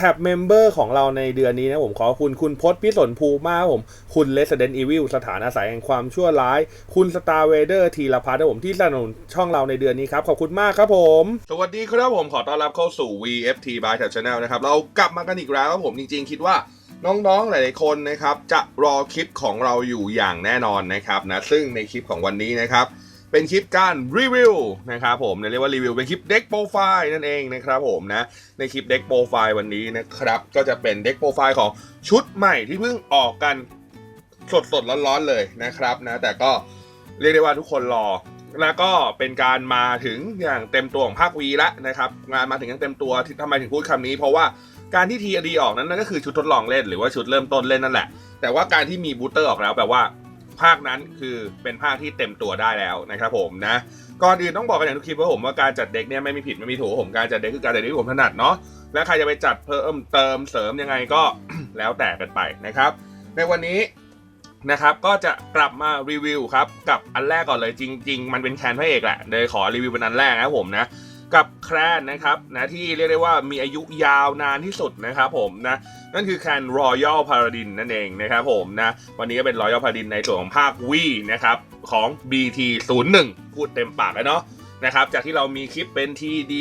แท็บเมมเบอร์ของเราในเดือนนี้นะผมขอคุณคุณพศพิสนภูมาผมคุณ Resident Evil สถานอาศัยแห่งความชั่วร้าย คุณ Star Vader ทีละพัฒน์นะผมที่สนับสนุนช่องเราในเดือนนี้ครับ ขอบคุณมากครับผม สวัสดีครับผมขอต้อนรับเข้าสู่ VFT by Tab Channel นะครับ เรากลับมากันอีกแล้วครับผมจริงๆ คิดว่าน้องๆ หลายๆ คนนะครับ จะรอคลิปของเราอยู่อย่างแน่นอนนะครับนะซึ่งในคลิปของวันนี้นะครับ เป็นคลิปการรีวิวนะครับผมเรียกว่ารีวิวเป็นคลิปเด็กโปรไฟล์นั่นเองนะครับผมนะในคลิปเด็กโปรไฟล์วันนี้นะครับก็จะเป็นเด็กโปรไฟล์ของชุดใหม่ที่เพิ่งออกกันสดสดร้อนๆเลยนะครับนะแต่ก็เรียกได้ว่าทุกคนรอ แล้วก็เป็นการมาถึงอย่างเต็มตัวของภาควีล้วนะครับงานมาถึงอย่างเต็มตัวทำไมถึงพูดคำนี้ เพราะว่าการที่ทีอดีออกนั้นนั่นก็คือชุดทดลองเล่นหรือว่าชุดเริ่มต้นเล่นนั่นแหละ แต่ว่าการที่มีบูสเตอร์ออกแล้วแปลว่า ภาคนั้นคือเป็นภาคที่เต็มตัวได้แล้วนะครับผมนะก่อนอื่นต้องบอกกันอย่างทุกคลิปว่าผมว่าการจัดเด็กเนี่ยไม่มีผิดไม่มีถูกผมการจัดเด็กคือการจัดเด็กที่ผมถนัดเนาะและใครจะไปจัดเพิ่มเติมเสริมยังไงก็แล้วแต่กันไปนะครับ ในวันนี้นะครับก็จะกลับมารีวิวครับกับอันแรกก่อนเลยจริง ๆ มันเป็นแคนพระเอกแหละเลยขอรีวิวเป็นอันแรกนะผมนะ กับแครนนะครับนะที่เรียกได้ว่ามีอายุยาวนานที่สุดนะครับผมนะนั่นคือแคนรอยัลพาราดินนั่นเองนะครับผมนะวันนี้ก็เป็นรอยัลพาราดินในส่วนของภาควีนะครับของ BT01 พูดเต็มปากแล้วเนาะนะครับจากที่เรามีคลิปเป็น TD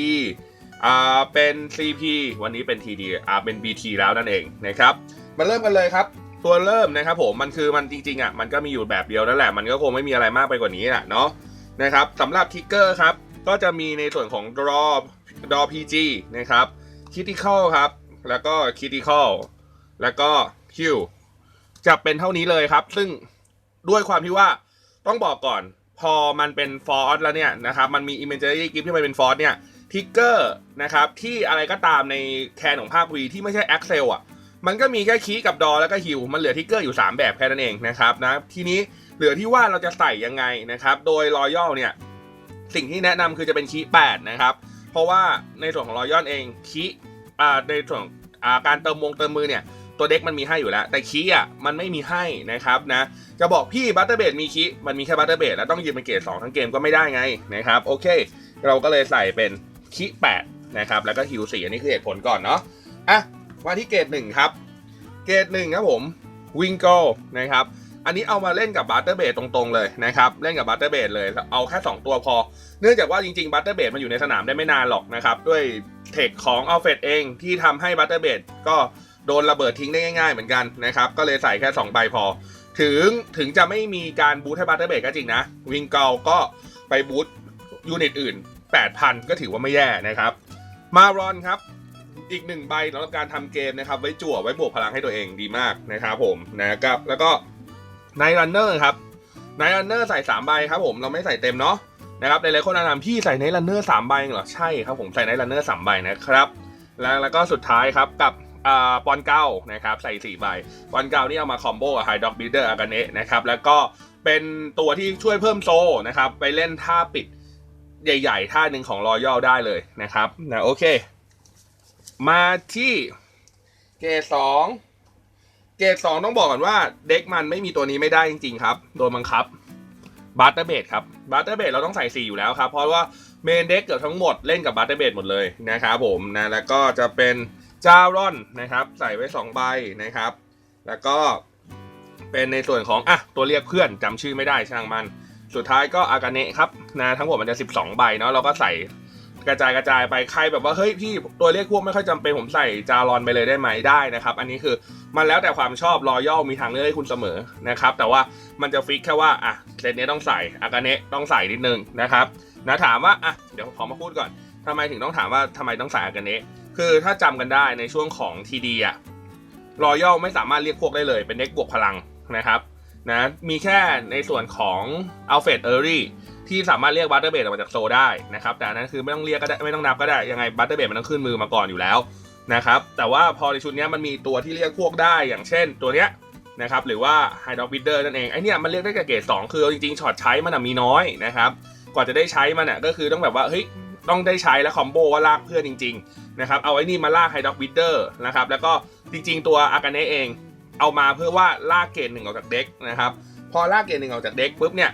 อ่าเป็น CP วันนี้เป็น TD อ่าเป็น BT แล้วนั่นเองนะครับมาเริ่มกันเลยครับตัวเริ่มนะครับผมมันคือมันจริงๆอะมันก็มีอยู่แบบเดียวนั่นแหละมันก็คงไม่มีอะไรมากไปกว่านี้แหละเนาะนะครับสำหรับทิกเกอร์ครับ ก็จะมีในส่วนของ draw draw PG นะครับ critical ครับ แล้วก็ critical แล้วก็ Q จะเป็นเท่านี้เลยครับ ซึ่งด้วยความที่ว่าต้องบอกก่อน พอมันเป็นฟอร์สแล้วเนี่ยนะครับ มันมี imaginary gift ที่มันเป็นฟอร์สเนี่ยทิกเกอร์นะครับ ที่อะไรก็ตามในแคนของภาค V ที่ไม่ใช่ Excel อะ มันก็มีแค่คีย์กับดอแล้วก็ฮิวมันเหลือทิกเกอร์อยู่ 3 แบบแค่นั้นเองนะครับนะทีนี้เหลือที่ว่าเราจะใส่ยังไงนะครับ โดยรอยัลเนี่ย สิ่งที่แนะนำคือจะเป็นคีย์8นะครับ เพราะว่าในส่วนของรอยัลเองคีในส่วนการเติมวงเติมมือเนี่ยตัวเด็กมันมีให้อยู่แล้ว แต่คีอะมันไม่มีให้นะครับนะจะบอกพี่บัตเตอร์เบดมีคีมันมีแค่บัตเตอร์เบดแล้วต้องยืนเป็นเกรด2ทั้งเกมก็ไม่ได้ไงนะครับโอเค เราก็เลยใส่เป็นคีย์8นะครับแล้วก็ฮิว4อันนี้คือเหตุผลก่อนเนาะอะมาที่เกรด1ครับ เกรด1ครับผมวิงโกนะครับ อันนี้เอามาเล่นกับบัตเตอร์เบดตรงๆเลยนะครับเล่นกับบัตเตอร์เบดเลยเอาแค่ 2 ตัวพอ เนื่องจากว่าจริงๆบัตเตอร์เบดมันอยู่ในสนามได้ไม่นานหรอกนะครับด้วยเทคของอัลเฟดเองที่ทำให้บัตเตอร์เบดก็โดนระเบิดทิ้งได้ง่ายๆเหมือนกันนะครับก็เลยใส่แค่2ใบพอ ถึงถึงจะไม่มีการบูทให้บัตเตอร์เบดก็จริงนะวิงเกลก็ไปบูทยูนิตอื่น 8,000 ก็ถือว่าไม่แย่นะครับ มารอนครับอีกหนึ่งใบสำหรับการทำเกมนะครับ ไว้จั่วไว้บวกพลังให้ตัวเองดีมากนะครับผมนะครับแล้วก็ ไนรันเนอร์ครับไนรันเนอร์ใส่3ใบครับผมเราไม่ใส่เต็มเนาะนะครับหลายๆคนแนะนำพี่ใส่ไนรันเนอร์สามใบเหรอใช่ครับผมใส่ไนรันเนอร์สามใบนะครับแล้วแล้วก็สุดท้ายครับกับปอนเก้านะครับใส่สี่ใบปอนเก้านี่เอามาคอมโบกับไฮด็อกบิลเดอร์อากาเนะนะครับแล้วก็เป็นตัวที่ช่วยเพิ่มโซนะครับไปเล่นท่าปิดใหญ่ๆ ท่าหนึ่งของรอยัลได้เลยนะครับนะโอเค มาที่เกสอง เกรดสองต้องบอกก่อนว่าเด็กมันไม่มีตัวนี้ไม่ได้จริงๆครับ โดนบังคับบัตเตอร์เบดครับบัตเตอร์เบดเราต้องใส่4อยู่แล้วครับ เพราะว่าเมนเด็กเกือบทั้งหมดเล่นกับบัตเตอร์เบดหมดเลยนะครับผมนะแล้วก็จะเป็นจ้ารอนนะครับ ใส่ไว้2ใบนะครับ แล้วก็เป็นในส่วนของอะตัวเรียกเพื่อนจำชื่อไม่ได้ช่างมัน สุดท้ายก็อากาเนะครับนะทั้งหมดมันจะ 12 ใบเนาะเราก็ใส่ กระจายกระจายไปใครแบบว่าเฮ้ยพี่ตัวเลขพวกไม่ค่อยจำเป็นผมใส่จารอนไปเลยได้ไหมได้นะครับ อันนี้คือมันแล้วแต่ความชอบรอย่อมีทางเลือกให้คุณเสมอนะครับ แต่ว่ามันจะฟิกแค่ว่าอะเซตนี้ต้องใส่อากาเนะต้องใส่นิดนึงนะครับนะถามว่าอะเดี๋ยวขอมาพูดก่อนทำไมถึงต้องถามว่าทำไมต้องใส่อากาเนะคือถ้าจำกันได้ในช่วงของทีดีอะรอย่อไม่สามารถเรียกพวกได้เลย เป็นเด็กบวกพลังนะครับนะมีแค่ในส่วนของอัลเฟดเออรี่ ที่สามารถเรียกบัตเตอร์เบดออกมาจากโซได้นะครับ แต่นั้นคือไม่ต้องเรียกก็ได้ไม่ต้องนับก็ได้ ยังไงบัตเตอร์เบดมันต้องขึ้นมือมาก่อนอยู่แล้วนะครับ แต่ว่าพอในชุดนี้มันมีตัวที่เรียกพวกได้อย่างเช่น ตัวเนี้ยนะครับหรือว่าไฮดอกบิดเดอร์นั่นเองไอเนี้ยมันเรียกได้แค่เกรดสองคือจริงๆช็อตใช้มันมีน้อยนะครับกว่าจะได้ใช้มันอะก็คือต้องแบบว่าเฮ้ยต้องได้ใช้แล้วคอมโบว่าลากเพื่อนจริงๆนะครับเอาไอ้นี่มาลากไฮดอกบิดเดอร์นะครับแล้วก็จริงๆตัวอากาเนะเอง เอามาเพื่อว่าลากเกรดหนึ่งออกจากเด็กนะครับพอลากเกรดหนึ่งออกจากเด็กปุ๊บเนี่ย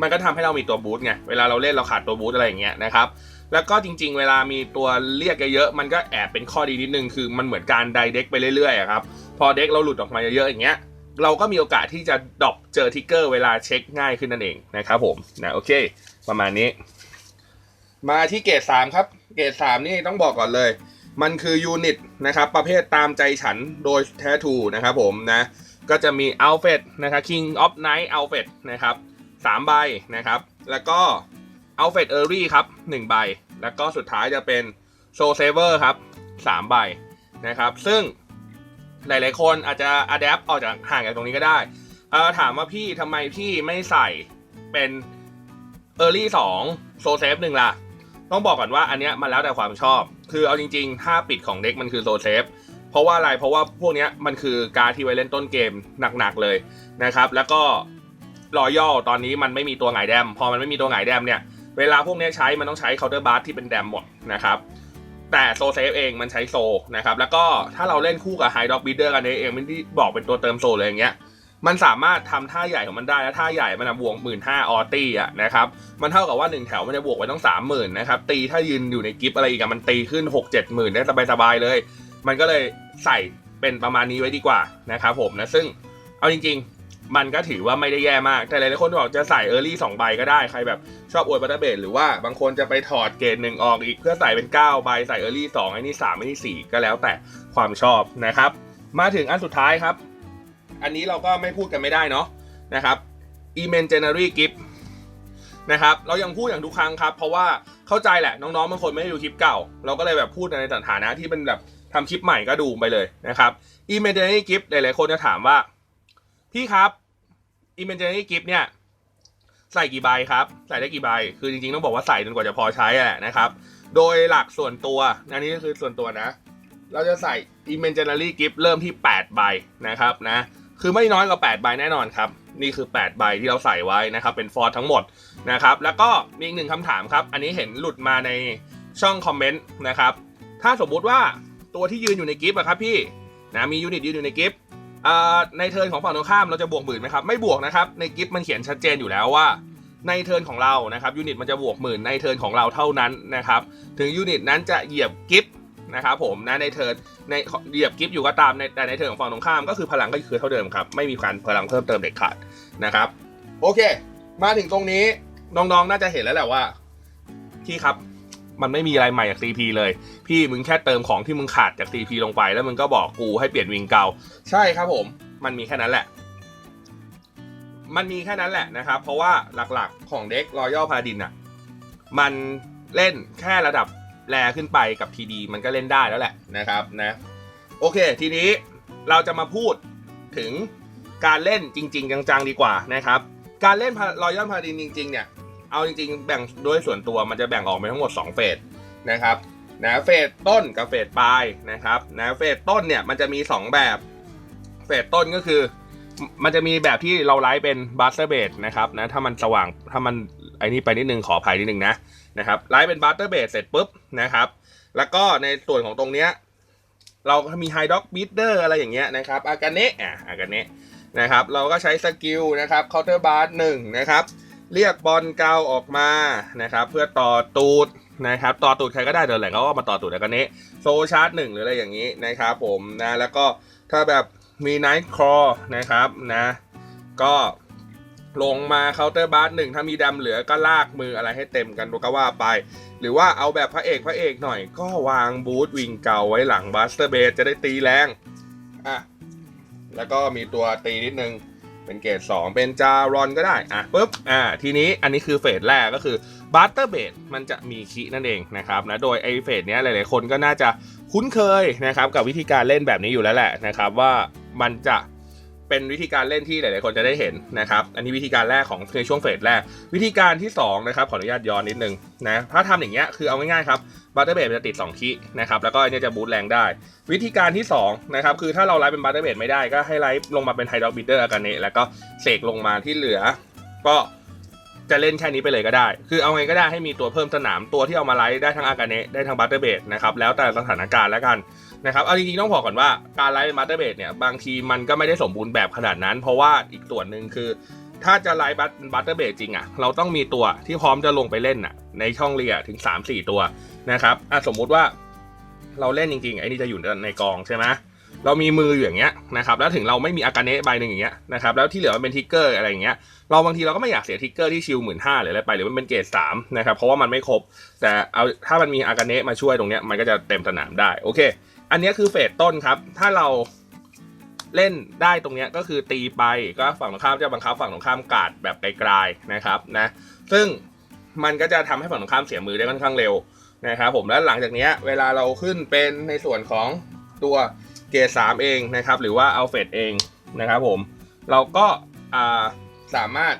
มันก็ทำให้เรามีตัวบูทไง เวลาเราเล่นเราขาดตัวบูทอะไรอย่างเงี้ยนะครับ แล้วก็จริง ๆ เวลามีตัวเรียกเยอะๆมันก็แอบเป็นข้อดีนิดนึง คือมันเหมือนการไดเด็กไปเรื่อยๆครับ พอเด็กเราหลุดออกมาเยอะๆอย่างเงี้ย เราก็มีโอกาสที่จะดรอปเจอทิกเกอร์เวลาเช็คง่ายขึ้นนั่นเองนะครับผม นะโอเค ประมาณนี้ มาที่เกรดสามครับ เกรดสามนี่ต้องบอกก่อนเลย มันคือยูนิตนะครับ ประเภทตามใจฉันโดยแท้ทูนะครับผมนะ ก็จะมีอัลเฟ t นะครับ King of Night a l f r e d นะครับ สามใบนะครับ แล้วก็อัลเฟ t เออรี่ครับหนึ่งใบ แล้วก็สุดท้ายจะเป็นโซเซเวอร์ครับสามใบนะครับ ซึ่งหลาย ๆ คนอาจจะอัดแอปออกจากห่างจากตรงนี้ก็ได้เออถามว่าพี่ทำไมพี่ไม่ใส่เป็น Early 2โซเซฟหนึ่งล่ะ ต้องบอกก่อนว่าอันเนี้ยมันแล้วแต่ความชอบ คือเอาจริงๆถ้าปิดของเด็กมันคือโซเซฟเพราะว่าอะไรเพราะว่าพวกเนี้ยมันคือการที่ไว้เล่นต้นเกมหนักๆเลยนะครับ แล้วก็ รอยัลตอนนี้มันไม่มีตัวหงายแดม พอมันไม่มีตัวหงายแดมเนี่ย เวลาพวกนี้ใช้มันต้องใช้เคาน์เตอร์บาร์ที่เป็นแดมหมดนะครับ แต่โซเซฟเองมันใช้โซนะครับ แล้วก็ถ้าเราเล่นคู่กับไฮด็อกบีเดอร์กันเองไม่ได้บอกเป็นตัวเติมโซเลยอย่างเงี้ย มันสามารถทำท่าใหญ่ของมันได้และท่าใหญ่มันบวกหมื่นห้าออตี้อะนะครับ มันเท่ากับว่า 1 แถวมันจะบวกไปต้องสามหมื่นนะครับ ตีถ้ายืนอยู่ในกิฟอะไรอีกมันตีขึ้น6 7หมื่นได้สบายๆเลย มันก็เลยใส่เป็นประมาณนี้ไว้ดีกว่านะครับผมนะซึ่งเอาจริงๆ มันก็ถือว่าไม่ได้แย่มาก แต่หลายๆคนบอกจะใส่เออร์ลี่สองใบก็ได้ ใครแบบชอบอวยบัตเตอร์เบดหรือว่าบางคนจะไปถอดเกรดหนึ่งออกอีกเพื่อใส่เป็น 9 ใบ ใส่เออร์ลี่สองไอ้นี่สามไอ้นี่สี่ก็แล้วแต่ความชอบนะครับ มาถึงอันสุดท้ายครับ อันนี้เราก็ไม่พูดกันไม่ได้เนาะนะครับ imaginary gift นะครับเรายังพูดอย่างทุกครั้งครับ เพราะว่าเข้าใจแหละน้องๆบางคนไม่ได้ดูคลิปเก่า เราก็เลยแบบพูดในฐานะที่เป็นแบบทำคลิปใหม่ก็ดูไปเลยนะครับ imaginary gift หลายๆคนจะถามว่า พี่ครับ imaginary gift เนี่ยใส่กี่ใบครับ ใส่ได้กี่ใบ คือจริงๆต้องบอกว่าใส่จนกว่าจะพอใช้แหละนะครับ โดยหลักส่วนตัวอันนี้คือส่วนตัวนะ เราจะใส่ imaginary gift เริ่มที่ 8 ใบนะครับนะ คือไม่น้อยกว่า 8 ใบแน่นอนครับ นี่คือ 8 ใบที่เราใส่ไว้นะครับ เป็นฟอร์ทั้งหมดนะครับ แล้วก็มีอีกหนึ่งคำถามครับ อันนี้เห็นหลุดมาในช่องคอมเมนต์นะครับ ถ้าสมมุติว่าตัวที่ยืนอยู่ในกิฟต์อะครับพี่นะมียูนิตยืนอยู่ในกิฟต์ ในเทิร์นของฝั่งตรงข้ามเราจะบวกหมื่นไหมครับไม่บวกนะครับในกิฟต์มันเขียนชัดเจนอยู่แล้วว่าในเทิร์นของเรานะครับยูนิตมันจะบวกหมื่นในเทิร์นของเราเท่านั้นนะครับถึงยูนิตนั้นจะเหยียบกิฟต์นะครับผมนะในเทิร์นในเหยียบกิฟต์อยู่ก็ตามในแต่ในเทิร์นของฝั่งตรงข้ามก็คือพลังก็คือเท่าเดิมครับไม่มีการพลังเพิ่มเติมเด็ดขาดนะครับโอเค มาถึงตรงนี้น้องๆน่าจะเห็นแล้วแหละว่าพี่ครับ มันไม่มีอะไรใหม่จาก CP เลย พี่มึงแค่เติมของที่มึงขาดจาก CP ลงไป แล้วมึงก็บอกกูให้เปลี่ยนวิงเก่า ใช่ครับผม มันมีแค่นั้นแหละ มันมีแค่นั้นแหละนะครับ เพราะว่าหลักๆของเด็กรอยัลพาดินอะ มันเล่นแค่ระดับแรขึ้นไปกับทีดีมันก็เล่นได้แล้วแหละนะครับนะโอเค ทีนี้เราจะมาพูดถึงการเล่นจริง ๆ จังๆ ดีกว่านะครับ การเล่นรอยัลพาดินจริง ๆ เนี่ย เอาจริงๆแบ่งโดยส่วนตัวมันจะแบ่งออกเป็นทั้งหมด 2 เฟสนะครับนะเฟสต้นกับเฟสปลายนะครับนะเฟสต้นเนี่ยมันจะมี 2 แบบเฟสต้นก็คือ มันจะมีแบบที่เราไลฟ์เป็นบัสเตอร์เบดนะครับนะถ้ามันสว่างถ้ามันไอ้นี่ไปนิดนึงขออภัยนิดนึงนะนะครับไลฟ์เป็นบัสเตอร์เบดเสร็จปุ๊บนะครับแล้วก็ในส่วนของตรงเนี้ยเรามีไฮด็อกบีเดอร์อะไรอย่างเงี้ยนะครับอากาเนะอะอากาเนะนะครับเราก็ใช้สกิลนะครับเคาน์เตอร์บาร์หนึ่งนะครับ เรียกบอลเกาออกมานะครับเพื่อต่อตูดนะครับต่อตูดใครก็ได้เดี๋ยวแหละเขาก็มาต่อตูดแล้วกันนี้โซชาร์จหนึ่งหรืออะไรอย่างนี้นะครับผมนะแล้วก็ถ้าแบบมีไนท์ครอนะครับนะก็ลงมาเคาน์เตอร์บาร์หนึ่งถ้ามีดำเหลือก็ลากมืออะไรให้เต็มกันก็ว่าไป หรือว่าเอาแบบพระเอกพระเอกหน่อย ก็วางบูทวิงเก่าไว้หลังบัสเตอร์เบสจะได้ตีแรงอะแล้วก็มีตัวตีนิดนึง เป็นเกรด2 เป็นจารอนก็ได้ อะปุ๊บ อ่า ทีนี้อันนี้คือเฟสแรกก็คือบัตเตอร์เบดมันจะมีคีนั่นเองนะครับนะ โดยไอเฟสเนี้ยหลายๆคนก็น่าจะคุ้นเคยนะครับกับวิธีการเล่นแบบนี้อยู่แล้วแหละนะครับว่ามันจะ เป็นวิธีการเล่นที่หลาย ๆ คนจะได้เห็นนะครับ อันนี้วิธีการแรกของในช่วงเฟสแรก วิธีการที่2นะครับขออนุญาตย้อนนิดนึงนะถ้าทำอย่างเงี้ยคือเอาง่าย ๆ ครับบัตเตอร์เบดจะติด2คีนะครับแล้วก็อันนี้จะบูตแรงได้ วิธีการที่2นะครับคือถ้าเราไลฟ์เป็นบัตเตอร์เบดไม่ได้ก็ให้ไลฟ์ลงมาเป็นไฮดรอกบิดเดอร์อากาเนะแล้วก็เสกลงมาที่เหลือ ก็จะเล่นแค่นี้ไปเลยก็ได้ คือเอาไงก็ได้ให้มีตัวเพิ่มสนามตัวที่เอามาไลฟ์ได้ทั้งอากาเนะได้ทั้งบัตเตอร์เบดนะครับแล้วแต่สถานการณ์แล้วกัน นะครับเอาจริงๆต้องบอกก่อนว่าการไลฟ์เป็นบัตเตอร์เบดเนี่ยบางทีมันก็ไม่ได้สมบูรณ์แบบขนาดนั้น เพราะว่าอีกส่วนหนึ่งคือ ถ้าจะไลฟ์บัตเตอร์เบดจริงอะ่ะเราต้องมีตัวที่พร้อมจะลงไปเล่นอะในช่องเรียถึง 3-4 ตัวนะครับอะสมมุติว่าเราเล่นจริงๆไอ้นี่จะอยู่ในกองใช่ไหมเรามีมืออยู่อย่างเงี้ยนะครับแล้วถึงเราไม่มีอากาเนะใบหนึ่งอย่างเงี้ยนะครับแล้วที่เหลือมันเป็นทิกเกอร์อะไรอย่างเงี้ยเราบางทีเราก็ไม่อยากเสียทิกเกอร์ที่ชิลหมื่นห้าหรืออะไรไปหรือมันเป็นเกรดสามนะครับเพราะว่ามันไม่ครบ แต่เอาถ้ามันมีอากาเนะมาช่วยตรงเนี้ยมันก็จะเต็มสนามได้โอเค อันนี้คือเฟสต้นครับ ถ้าเราเล่นได้ตรงนี้ก็คือตีไปก็ฝั่งตรงข้ามจะบังคับฝั่งตรงข้ามกาดแบบไกลๆนะครับนะซึ่งมันก็จะทำให้ฝั่งตรงข้ามเสียมือได้ค่อนข้างเร็วนะครับผมแล้วหลังจากนี้เวลาเราขึ้นเป็นในส่วนของตัวเกรดสามเองนะครับ หรือว่าเอาเฟสเองนะครับผมเราก็าสามารถ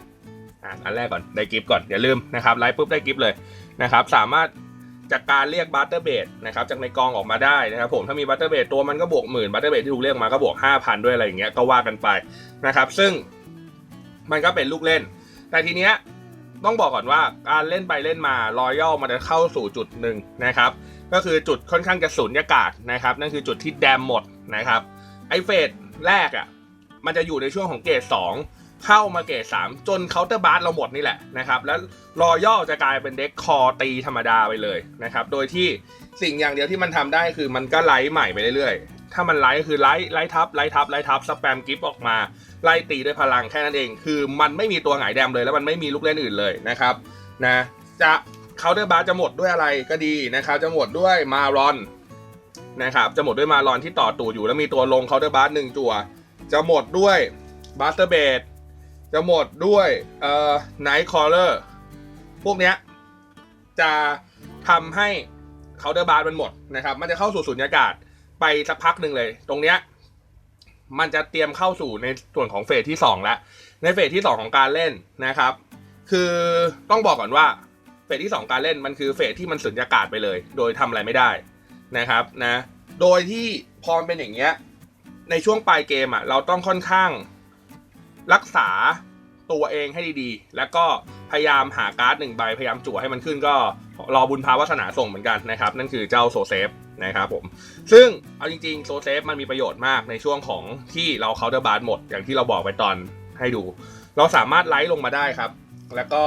อ่าอันแรกก่อนได้กิฟต์ก่อนอย่าลืมนะครับไลฟ์ปุ๊บได้กิฟต์เลยนะครับ สามารถ จากการเรียกบัตเตอร์เบดนะครับจากในกองออกมาได้นะครับผมถ้ามีบัตเตอร์เบดตัวมันก็บวกหมื่นบัตเตอร์เบดที่ถูกเรียกมาก็บวก 5,000 ด้วยอะไรอย่างเงี้ยก็ว่ากันไปนะครับซึ่งมันก็เป็นลูกเล่น แต่ทีเนี้ยต้องบอกก่อนว่าการเล่นไปเล่นมารอยัลมันจะเข้าสู่จุดหนึ่งนะครับก็คือจุดค่อนข้างจะสูญญากาศนะครับนั่นคือจุดที่แดมหมดนะครับไอเฟสแรกอะ่ะมันจะอยู่ในช่วงของเกรด2 เข้ามาเกรด3จนเคาน์เตอร์บาร์เราหมดนี่แหละนะครับ แล้วรอยัลจะกลายเป็นเด็กคอตีธรรมดาไปเลยนะครับ โดยที่สิ่งอย่างเดียวที่มันทำได้คือมันก็ไลท์ใหม่ไปเรื่อยๆ ถ้ามันไลท์ก็คือไลท์ไลท์ทับไลท์ทับไลท์ทับสแปมกิฟต์ออกมาไล่ตีด้วยพลังแค่นั้นเอง คือมันไม่มีตัวหงายแดมเลย แล้วมันไม่มีลูกเล่นอื่นเลยนะครับนะจะเคาน์เตอร์บาร์จะหมดด้วยอะไรก็ดีนะครับจะหมดด้วยมารอนนะครับจะหมดด้วยมารอนที่ต่อตูดอยู่แล้วมีตัวลงเคาน์เตอร์บาร์หนึ่งตัว จะหมดด้วยบัสเตอร์เบด จะหมดด้วยเอ่อไนท์คอร์เลอร์พวกเนี้ยจะทำให้เคาน์เตอร์บาร์มันหมดนะครับ มันจะเข้าสู่สุญญากาศไปสักพักหนึ่งเลย ตรงเนี้ยมันจะเตรียมเข้าสู่ในส่วนของเฟสที่2แล้วในเฟสที่ 2 ของการเล่นนะครับ คือต้องบอกก่อนว่าเฟสที่ 2 การเล่นมันคือเฟสที่มันสุญญากาศไปเลย โดยทำอะไรไม่ได้นะครับนะ โดยที่พอเป็นอย่างเงี้ยในช่วงปลายเกมอะเราต้องค่อนข้าง รักษาตัวเองให้ดีๆ แล้วก็พยายามหาการ์ดหนึ่งใบ พยายามจั่วให้มันขึ้นก็รอบุญพาวาสนาส่งเหมือนกันนะครับ นั่นคือเจ้าโซเซฟนะครับผม ซึ่งเอาจริงๆ โซเซฟมันมีประโยชน์มากในช่วงของที่เราเคาน์เตอร์บาร์หมด อย่างที่เราบอกไปตอนให้ดู เราสามารถไลท์ลงมาได้ครับ แล้วก็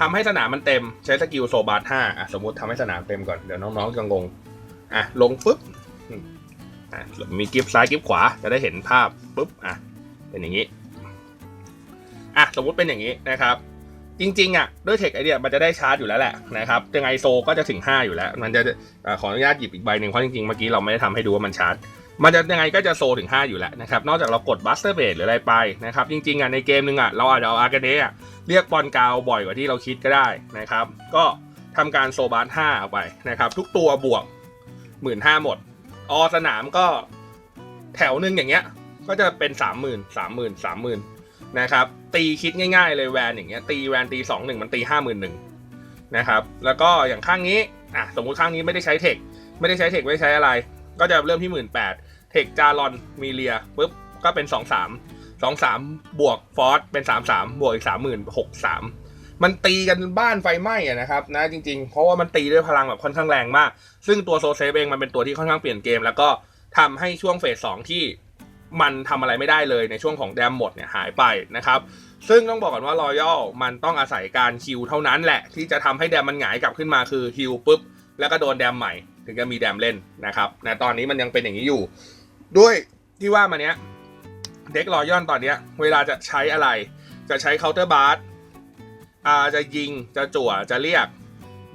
ทำให้สนามมันเต็มใช้สกิลโซบาร์ห้าสมมติทำให้สนามเต็มก่อน เดี๋ยวน้องๆจะงงอะลงปุ๊บอะมีกิฟต์ซ้ายกิฟต์ขวาจะได้เห็นภาพปุ๊บอะเป็นอย่างนี้ อะสมมติเป็นอย่างนี้นะครับจริงๆอะด้วยเทคไอเดียมันจะได้ชาร์จอยู่แล้วแหละนะครับยังไงโซก็จะถึง 5 อยู่แล้ว มันจะอาขออนุญาตหยิบอีกใบหนึ่งเพราะจริงๆ เมื่อกี้เราไม่ได้ทำให้ดูว่ามันชาร์จ มันจะยังไงก็จะโซถึง 5 อยู่แล้วนะครับนอกจากเรากดบัสเตอร์เบดหรืออะไรไปนะครับจริงๆอะในเกมนึงอะเราอาจจะเอาอาร์เกเนะเรียกบอลกาวบ่อยกว่าที่เราคิดก็ได้นะครับก็ทำการโซบัส5เอาไปนะครับทุกตัวบวกหมื่นห้าหมด อสนามก็แถวหนึ่งอย่างเงี้ยก็จะเป็นสามหมื่ นะครับตีคิดง่ายๆเลยแวนอย่างเงี้ยตีแวนตีสองหนึ่งมันตีห้าหมื่นหนึ่งนะครับแล้วก็อย่างข้างนี้อะสมมุติข้างนี้ไม่ได้ใช้เทคไม่ได้ใช้เทคไม่ใช้อะไร ก็จะเริ่มที่หมื่นแปดเทคจารอนมีเลียปุ๊บก็เป็นสองสามสองสามบวกฟอสเป็นสามสามบวกอีกสามหมื่นหกสามมันตีกันบ้านไฟไหม้อะนะครับนะจริงๆ เพราะว่ามันตีด้วยพลังแบบค่อนข้างแรงมาก ซึ่งตัวโซเซฟเองมันเป็นตัวที่ค่อนข้างเปลี่ยนเกม แล้วก็ทำให้ช่วงเฟสสองที่ มันทำอะไรไม่ได้เลยในช่วงของแดมหมดเนี่ยหายไปนะครับ ซึ่งต้องบอกก่อนว่ารอยัลมันต้องอาศัยการคิวเท่านั้นแหละ ที่จะทำให้แดมมันหงายกลับขึ้นมาคือฮิวปุ๊บ แล้วก็โดนแดมใหม่ ถึงจะมีแดมเล่นนะครับนะตอนนี้มันยังเป็นอย่างนี้อยู่ ด้วยที่ว่ามาเนี้ยเด็กรอยัลตอนเนี้ยเวลาจะใช้อะไร จะใช้เคาน์เตอร์บาร์อาจะยิงจะจั่วจะเรียก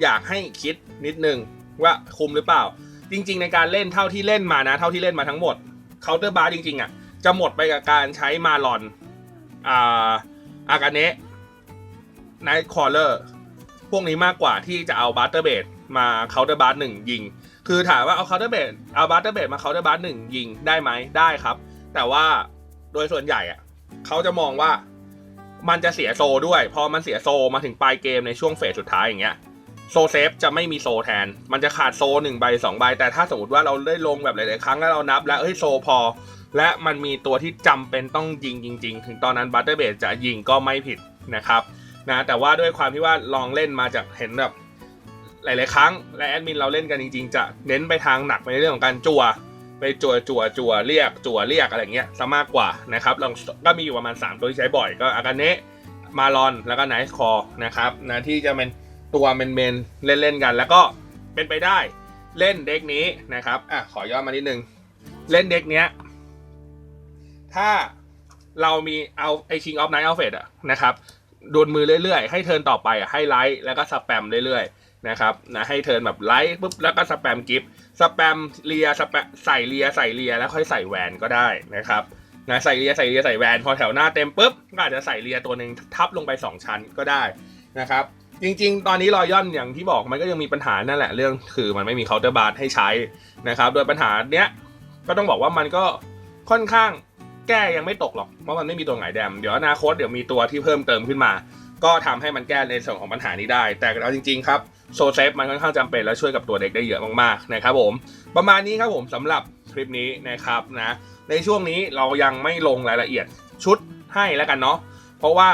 อยากให้คิดนิดนึงว่าคุมหรือเปล่า จริง ๆ ในการเล่นเท่าที่เล่นมานะ เท่าที่เล่นมาทั้งหมด เคาน์เตอร์บาร์จริงๆอะจะหมดไปกับการใช้มาลอนอ่าอากาเนะไนท์คอร์เลอร์พวกนี้มากกว่าที่จะเอาบัตเตอร์เบดมาเคาน์เตอร์บาร์หนึ่งยิง คือถามว่าเอาเคาน์เตอร์เบดเอาบัตเตอร์เบดมาเคาน์เตอร์บาร์หนึ่งยิงได้ไหมได้ครับ แต่ว่าโดยส่วนใหญ่อะเขาจะมองว่ามันจะเสียโซด้วย พอมันเสียโซมาถึงปลายเกมในช่วงเฟสสุดท้ายอย่างเงี้ย โซเซฟจะไม่มีโซแทน มันจะขาดโซหนึ่งใบสองใบ แต่ถ้าสมมติว่าเราได้ลงแบบหลาย ๆ ครั้งแล้วเรานับ แล้วเฮ้ยโซพอ และมันมีตัวที่จำเป็นต้องยิงจริง ๆ ถึงตอนนั้นบัตเตอร์เบดจะยิงก็ไม่ผิดนะครับนะแต่ว่าด้วยความที่ว่าลองเล่นมาจากเห็นแบบหลาย ๆ ครั้ง และแอดมินเราเล่นกันจริง ๆ จะเน้นไปทางหนักไปในเรื่องของการจัวไปจัวจัวจัวเรียกจัวเรียกอะไรเงี้ยซะมากกว่านะครับลองก็มีอยู่ประมาณ 3 ตัวที่ใช้บ่อยก็อากาเนะมาลอนแล้วก็ไนท์คอร์นะครับนะที่จะเป็น ตัวเมนเมนๆเล่นๆกัน แล้วก็เป็นไปได้เล่นเด็กนี้นะครับอะขอย้อนมานิดนึง เล่นเด็กเนี้ย ถ้าเรามีเอาไอ King of Night Alfred อะนะครับโดนมือเรื่อยๆ ให้เทินต่อไปอะให้ไลท์แล้วก็สแปมเรื่อยๆนะครับนะให้เทินแบบไลท์ปุ๊บแล้วก็สแปมกิฟต์สแปมเลียสแปมใส่เลียใส่เลียแล้วค่อยใส่แหวนก็ได้นะครับนะใส่เลียใส่เลียใส่แหวนพอแถวหน้าเต็มปุ๊บก็อาจจะใส่เลียตัวหนึ่งทับลงไป 2 ชั้นก็ได้นะครับ จริง ๆ ตอนนี้รอยย่อนอย่างที่บอกมันก็ยังมีปัญหานั่นแหละเรื่อง คือมันไม่มีเคาน์เตอร์บาร์ให้ใช้นะครับ โดยปัญหาเนี้ยก็ต้องบอกว่ามันก็ค่อนข้างแก้ยังไม่ตกหรอกเพราะมันไม่มีตัวไหนแดมเดี๋ยวอนาคตเดี๋ยวมีตัวที่เพิ่มเติมขึ้นมา ก็ทำให้มันแก้ในส่วนของปัญหานี้ได้ แต่เอาจริง ๆ ครับโซเซฟมันค่อนข้างจำเป็นและช่วยกับตัวเด็กได้เยอะมากๆนะครับผมประมาณนี้ครับผมสำหรับคลิปนี้นะครับนะในช่วงนี้เรายังไม่ลงรายละเอียดชุดให้แล้วกันเนาะเพราะว่า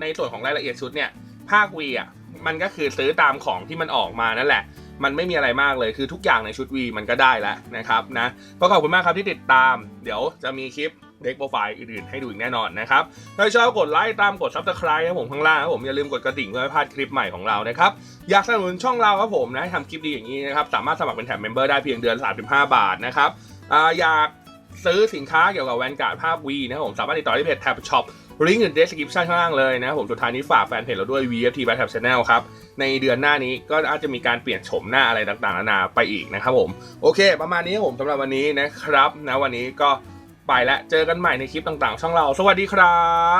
ในส่วนของรายละเอียดชุดเนี่ย ภาควีอะมันก็คือซื้อตามของที่มันออกมานั่นแหละ มันไม่มีอะไรมากเลยคือทุกอย่างในชุด V มันก็ได้แล้วนะครับนะก็ขอบคุณมากครับที่ติดตาม เดี๋ยวจะมีคลิปเด็กโปรไฟล์อื่นๆให้ดูอีกแน่นอนนะครับถ้าชอบกดไลค์ตามกด subscribe ครับผมข้างล่างครับผมอย่าลืมกดกระดิ่งเพื่อไม่พลาดคลิปใหม่ของเรานะครับ อยากสนับสนุนช่องเราครับผมนะทำคลิปดีอย่างนี้นะครับ สามารถสมัครเป็นแถมเมมเบอร์ได้เพียงเดือน 35 บาทนะครับออยากซื้อสินค้าเกี่ยวกับแวนการ์ดภาพวีนะครับผมสามารถติดต่อที่เพจ Tab Shop ลิงก์อยู่ใน description ข้างล่างเลยนะผมสุดท้ายนี้ฝากแฟนเพจเราด้วย VFT b a t t l Channel ครับ ในเดือนหน้านี้ก็อาจจะมีการเปลี่ยนโฉมหน้าอะไรต่างๆนานาไปอีกนะครับผม โอเค ประมาณนี้ผมสำหรับวันนี้นะครับนะวันนี้ก็ไปแล้วเจอกันใหม่ในคลิปต่างๆ ช่องเรา สวัสดีครับ